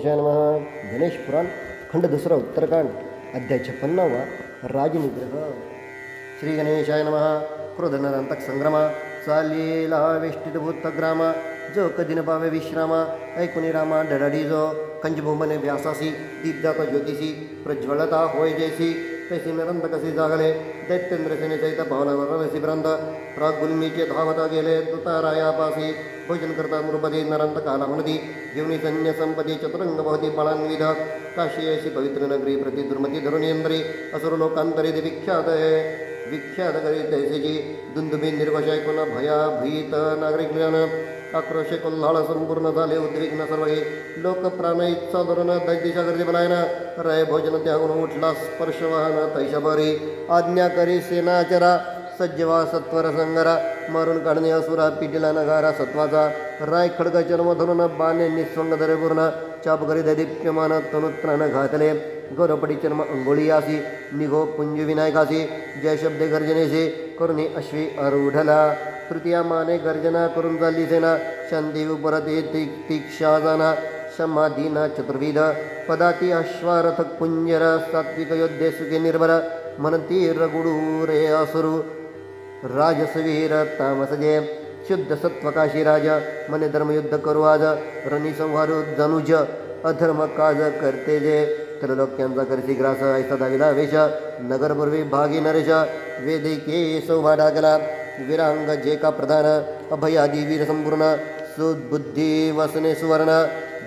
गणेशाय नम। गणेश पुराण, खंड दुसरा, उत्तरकांड, अध्याय छप्पन्नावा राजनिग्रह। श्री गणेशाय नम। क्रोधनरांतक संग्रम चालेला वेष्टितभूतग्राम जो कधीन पावे विश्राम ऐकुनी रामा डडाडी जो कंजभूमने व्यासासी दीपजात ज्योतिषी, प्रज्वलता होय जैसी तैसी निरंत कसे जागले, दैत्येंद्र सेने सहित भावनावर रसी भ्रांत राग गुल्मीचे धावता गेले तुतारायापासी भोजन करता नृपदी नरंत काला म्हणती जीवनी सैन्य संपदी चतुरंग भवती बळान्विध काशी अशी पवित्र नगरी प्रति दुर्मती धरुणीयंत्री असुर लोकांतरी ते विख्यात आहे विख्यात करी तैसेची दुंदुबी निर्वश ऐकून भया, भीत नागरिक जन। आक्रोशे कोल्हाळ संपूर्ण झाले उद्विग्न सर्व हे लोक प्राण इच्छा धरून दैदिशा गर्दी बलायन राय भोजन त्यागून उठला स्पर्श वाहन तैशभरी आज्ञा करी सेनाचरा सज्जवा सत्वर संगरा. मारून काढणे असुरा पिटीला नगारा सत्वाचा. राय खडग चर्म धरून बाणे निस्वंग धरे पूर्ण. चाप करी दैदीप्यमान तनुत्रान घातले. गौरपडी चर्म आसी. निघो पुंज विनायकासी जय शब्दे गर्जनेसे. करुणी अश्वी आरूढला. तृतीया माने गर्जना करून चालली सेना. शांती उपरते तीक्षा जाना. समाधीना चतुर्विध. पदाती अश्वारथ कुंजर सात्विक योद्धे सुखे निर्भर. मनती रगुडू रे असुरू. राजसवीर तामसजे शुद्ध सत्वकाशी राज. मने धर्मयुद्ध करू आज. रणी संहारू जनुज अधर्म काज करते जे. त्रिलोक्यांचा करसी ग्रास ऐसा दाविला वेश नगरपूर्वी भागी नरेश. वेदिके सौभा डागला का प्रधान, अभयादी वीर संपूर्ण, सुबुद्धी वसने सुवर्ण,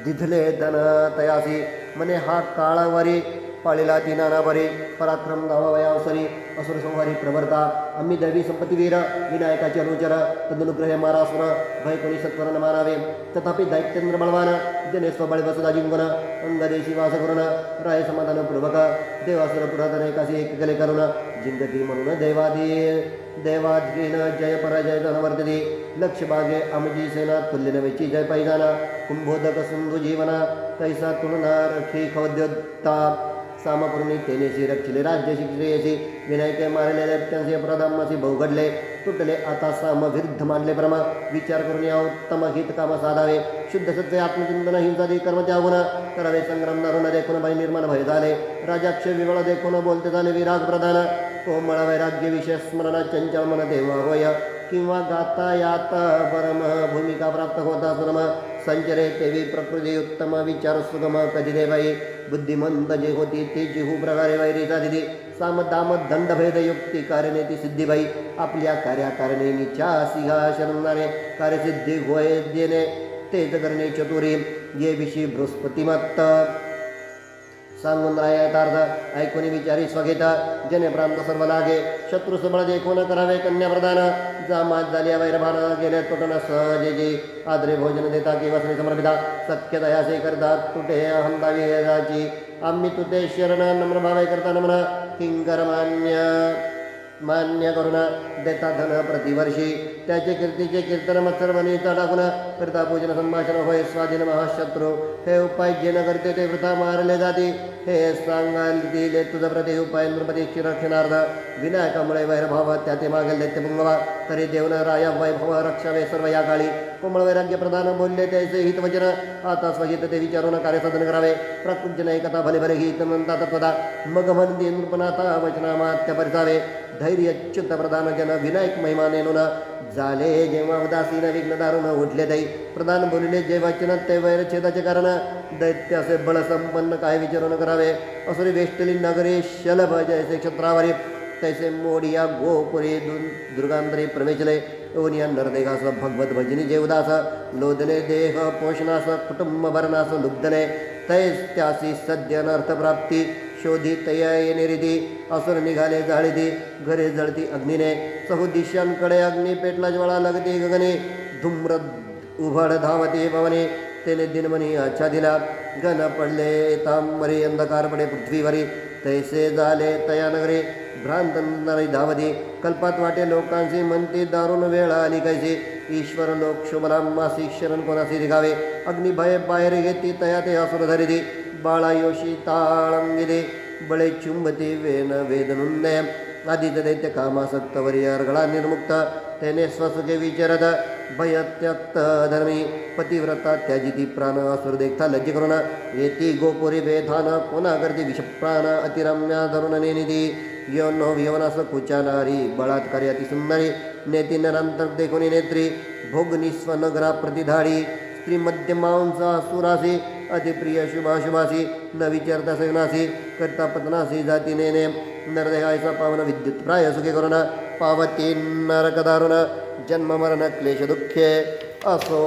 दिधले धन तयासी, मने हा काळावारी पाळीला ती नानाबरे पराक्रम गावावयावसरी असुर संहारी प्रवर्ता, आम्ही दैवी संपत्तीवीर विनायकाचे अनुचर, तदनुग्रहे मारासुर भय कोणी सत्वर न मानावे. तथापि दैत्येंद्र बळवान जने स्वबळ वसदा जिंकून अंगदेशी वास करून, राय समाधान पूर्वक देवासुर पुरातन एकाशी एक गले करून जिंकती म्हणून देवादी देवाधीन जय पराजय वर्तते लक्ष्यभागे अमजी सेना तुल्यन नवेची जय पैजाना कुंभोदक सिंधु जीवना तैसा तुलना रखी खौद्योत्ता सामपूर्णी तेनेशी रक्षिले राज्य शिक्षेशी विनायके मारले दैत्यांचे प्रधामासी बहुघडले तुटले आता साम विरुद्ध मानले प्रमा विचार करून या उत्तम हित काम साधावे. शुद्ध सत्य आत्मचिंतन हिंसादी कर्म त्यागुण करावे. संग्राम दारुण देखून भय निर्माण भय झाले. राजाक्ष विवळ देखून बोलते झाले विराग प्रधान. कोमळ वैराग्य विषय स्मरण चंचल मन देवा होय. किंवा गाता यात परम भूमिका प्राप्त होता सुरम संचरे तेवी प्रकृती उत्तम विचार सुगम कधी देवाई बुद्धिमंत जे होती ते जिहू प्रकारे वैरीचा दिदी साम दाम दंड भेद युक्ती कार्याने ती सिद्धिबाई आपल्या कार्याकारणे निच्या सिंहाशनाने कार्यसिद्धी होय देणे तेच करणे चतुरी ये विषयी बृहस्पतिमत्त। सांगून रायातार्थ ऐकून विचारी स्वगेता, जने प्रांत सर्व लागे शत्रू सबळ देखून करावे कन्या प्रदान जामात झाली वैरभान गेले तुटन सहजे जे आदरे भोजन देता की वसने समर्पिता सख्य दयासे करता तुटे हंदावी राज़ी। आम्ही तुते शरण नम्र भावे करता नम्र किंकर मान्य करून देता धन प्रतिवर्षी. त्याचे कीर्तीचे कीर्तन मत्सरवनीचा टाकून करता पूजन संभाषण होय, स्वाधीन महाशत्रू. हे उपाय जे न करते ते वृथा मारले जाते. हे सांगाल दिले प्रति उपाय, नृपती रक्षणार्थ विनायकामुळे वैरभाव त्या ते मागेल दैत्य पुंगवा तरी देवन राया वैभव रक्षावे सर्व या काळी. कोमळ वैराग्य प्रधान बोलले त्याचे हित वचन. आता स्वहित ते विचारून कार्यसाधन करावे. प्रकृती ऐकता भले भले हित म्हणता तत्वदा. मग म्हणते नृपनाथा वचनामात्य परिसावे. धैर्य च्युत प्रधान जन विनायक महिमा नेनुन झाले जेव्हा उदासीन, विघ्न दारुण उठले दै प्रधान बोलिले जे वचन ते वैरछेदाचे कारण. दैत्य असे बळ संपन्न, काय विचारून करावे? असुरी वेष्टली नगरी, शलभ जैसे क्षत्रावरी. तैसे मोडिया गोपुरी दुर्गांतरी प्रवेशले. ओनिया नरदेहास, भगवत भजनी जे उदास. लोदने देह पोषणास, कुटुंब भरणास, लुब्धने. तैस त्यासी सद्य प्राप्ती शोधी तया निरिधी असुर निघाले जाळीदी घरे जळती अग्नीने। सहु दिशांकडे अग्नी पेटला ज्वाळा लगती गगने। धूम्र उभड धावते पवने। तेने दिनमनी आच्छादिला घन पडले तांबरी, अंधकार पडे पृथ्वीवरी। तैसे झाले तया नगरे। भ्रांत धावती कल्पात वाटे लोकांची म्हणती, दारुण वेळ आली कैसे? ईश्वर लोक शुभराम मासी शरण कोणासी दिघावे अग्निभय बाहेर घेती, तया ते असुर धरिती। चुंबती वेन वेदनुंदय आदित्य दैत्य कामासक्तवरी अर्गळा निर्मुक्त। तेने स्वसुखे विचरत, भयत्यक्त धर्मी। पतिव्रता त्याजिती प्राण असुर देखता लज्ज करून येती गोपुरी वेधान कोणा करती विषप्राण, अतिरम्या धरून नेनिधी। यौनो यवनास कुचानारी बळात्कारी अतिसुंदरी। नेती नरांतर देखुनी नेत्री। भोग निस्वनगरा प्रतिधाडी स्त्री मध्यमांसा सुरासी। अतिप्रिय शुभाशुभासी न विचारता सगनासी करता पतनासी ने नेने नरदेहायचा पावन विद्युत प्राय सुखे करुण, पावती नरक दारुण जन्म मरण क्लेश दुखे असो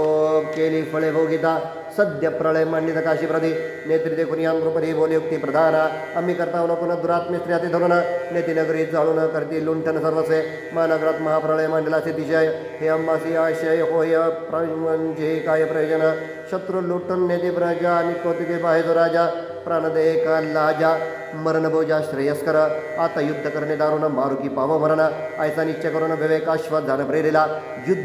केली फळे भोगिता। काशी प्रती। नेत्री देखून या नृपदी बोलयुक्ती प्रधान। आम्ही करता नको दुरात्मी स्त्री अति धरून नेती नगरी जाळून करती लुंठन सर्वसे। महानगरात महाप्रलय मांडला दिशय हे अंबासी आशय होय म्हणजे काय प्रयोजन? शत्रू लुटून नेती प्रजा। आणि कौतुके बाहेर राजा। प्राणदे का लाजा। मरण भोजा श्रेयस्कर। आता युद्ध करणे दारुण मारुकी पाव मरण ऐसा निश्चय करून विवेकाश्वास झालं प्रेरिला। युद्ध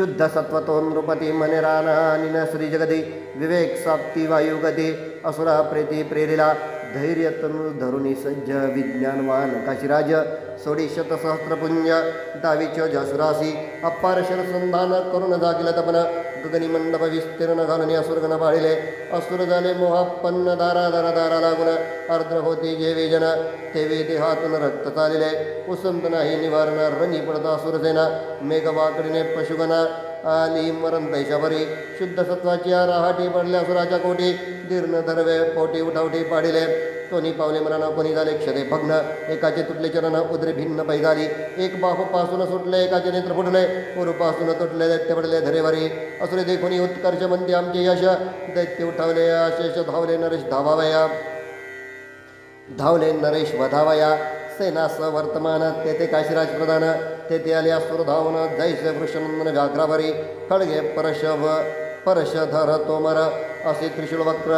शुद्ध सत्वतो नृपति मनिराना निन श्री जगती विवेक साप्ती वायुगती असुरा प्रेती प्रेरिला धैर्य तनु धरुणी सज्ज विज्ञानवान काशीराज सोडी शतसहस्रपुंज दाविच जसुरासी अप्पार शरसंधान करून जागिल तपन गगनी मंडप विस्तीर्ण घालून, असुरगण पाळिले असुर झाले मोहापन्न, दारा दारा दारा लागून, आर्द्र होती जे वेजन, ते वेदे हातून रक्त चालिले, उसंत नाही निवारण रणी पडता असुरसेना मेघवाकडीने पशुगणा आली मरण दैशाभरी शुद्ध सत्वाची राहाटी पडल्या सुराच्या कोटी दीर्ण धरवे पोटी उठावटी पाडिले. कोणी पावले मरण कोणी झाले क्षरे भग्न. एकाचे तुटले चरण उदरे भिन्न पैजाली एक बाहू पासून सुटले एकाचे नेत्र फुटले. उरुपासून तुटले दैत्य पडले धरेवरी असुरे देखुनी उत्कर्ष म्हणते आमचे यश. दैत्य उठावले आशेष धावले नरेश धावावया. धावले नरेश वधावया. सेनास वर्तमान तेथे काशीराज प्रधान. तेथे आले असुर धावून जैसे वृषनंदन व्याघ्रावरी खडगे परशव परशधर तोमर असे त्रिशूळ वक्र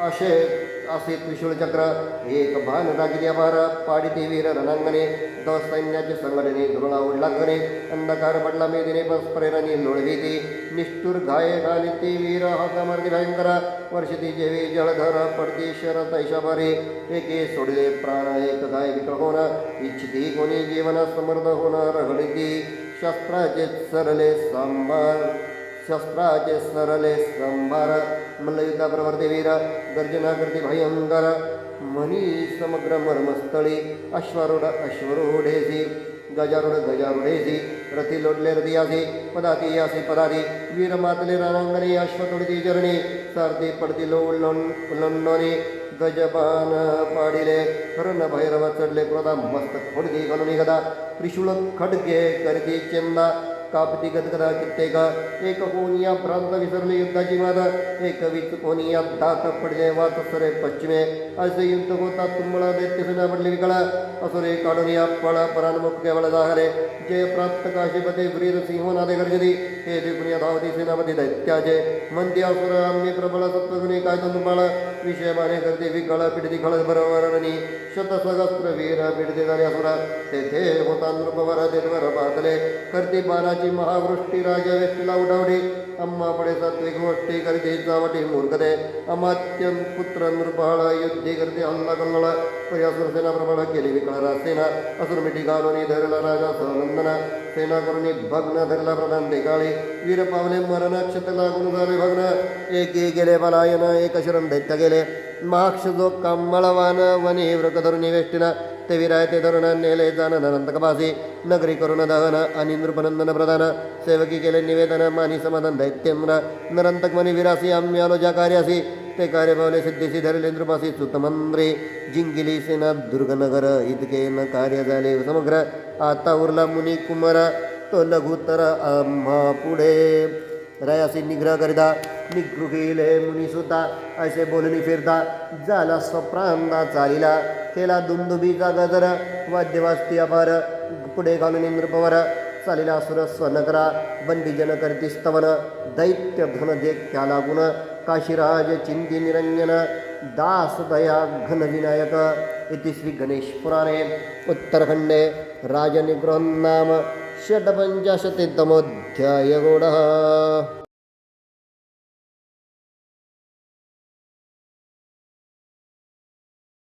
असे असे त्रिशूळ चक्र एक भान भार पाडिते वीर रणांगणे द सैन्याचे संघटने धुरणा उडलांगणे अंधकार पडला मेदिने प्रेरणी लोळविती, निष्ठुर गाये घाली ती वीर हातामार्गी भयंकर, वर्षती जेवी जळधर, पडती शरत ऐशाभारी, एके सोडले प्राण, एक गाय होण इच्छिती कोणी जीवन समर्थ होणार रगडिती शस्त्राचे शस्त्राचे संभार मल्लयुद्धा भयंकर मनी समग्र मर्मस्थळी अश्वरूढ अश्वरूढेसी गजारूढ गजारूढेसी रथी लोटले रथियासी पदाती यासी पदाती वीर मातले रणांगणे अश्वतोडती चरणी, सारथी पडती लोंडोनी गजपान पाडिले हरण भैरव चढले क्रोधा मस्तक फोडकी घालून गदा त्रिशूळ खडके करती चेंदा कापती गदगदा कित्येक एक कोनिया प्रांत विसरले युद्धाची मात एक वीच कोनिया दात पडले वात सरे पश्चिमे। असे युद्ध होता तुंबळा दैत्य सेना पडले विकळा असुरे काढून या पळ परानमुख केवळ जाहरे जय प्राप्त काशीपते वीर सिंहनादे गर्जती हे देखुनिया धावती सेनापती दैत्याचे मंदी असुर आम्ही प्रबळ सत्वगुणी काय तुंबाळ विषय माने करते विकळ पिडती खळ बरोबरणी शतसहस्त्र वीर पिडते असुर। तेथे होता नृपवर देवर पातले। करते बाणाची महावृष्टी राजा व्यक्तीला उडावडी अम्मा पडे सात्विक गोष्टी करते जावटी मूर्खते। अमात्यन पुत्र नृपहळ युद्धे करते हल्ला कल्लोळ पर्यासुर सेना प्रबळ केली विकळ सेना। असुर मिठी घालून धरला राजा सहनंदन सेना करून भग्न धरला प्रधान देकाळी। वीर पावले मरण क्षत लागून झाले भग्न। एक गेले पलायन, एक शरण ते विराय ते नेले जाण अनंत नगरी करून दहन आणि नृपनंदन प्रधान सेवकी केले निवेदन मानी समाधान दैत्यम्र नरंतक मनी विरासी आम्ही आलो ज्या कार्यासी ते कार्य पावले सिद्धीसी धरले नृपासी सुतमंत्री जिंकिली सेना दुर्गनगर इतके न कार्य झाले समग्र आता उरला मुनी कुमार तो लघुतर आम्हा पुढे. रयासी निग्रह करिता निगृहीले मुनिसुता असे बोलणी फिरता झाला स्वप्रांदा चालिला, केला दुंदुबीचा गजर, वाद्यवास्ती अपार, पुढे घालून इंद्रपवर चालिला सुर स्वनकरा बंदीजन करती स्तवन, दैत्य धन देखत्या लागून, काशीराज चिंती निरंजन, दास दया घन विनायक, इति श्री गणेश पुराणे, उत्तरखंडे राजनिगृहं नाम। षड्पञ्चाशतितमोऽध्यायगोडः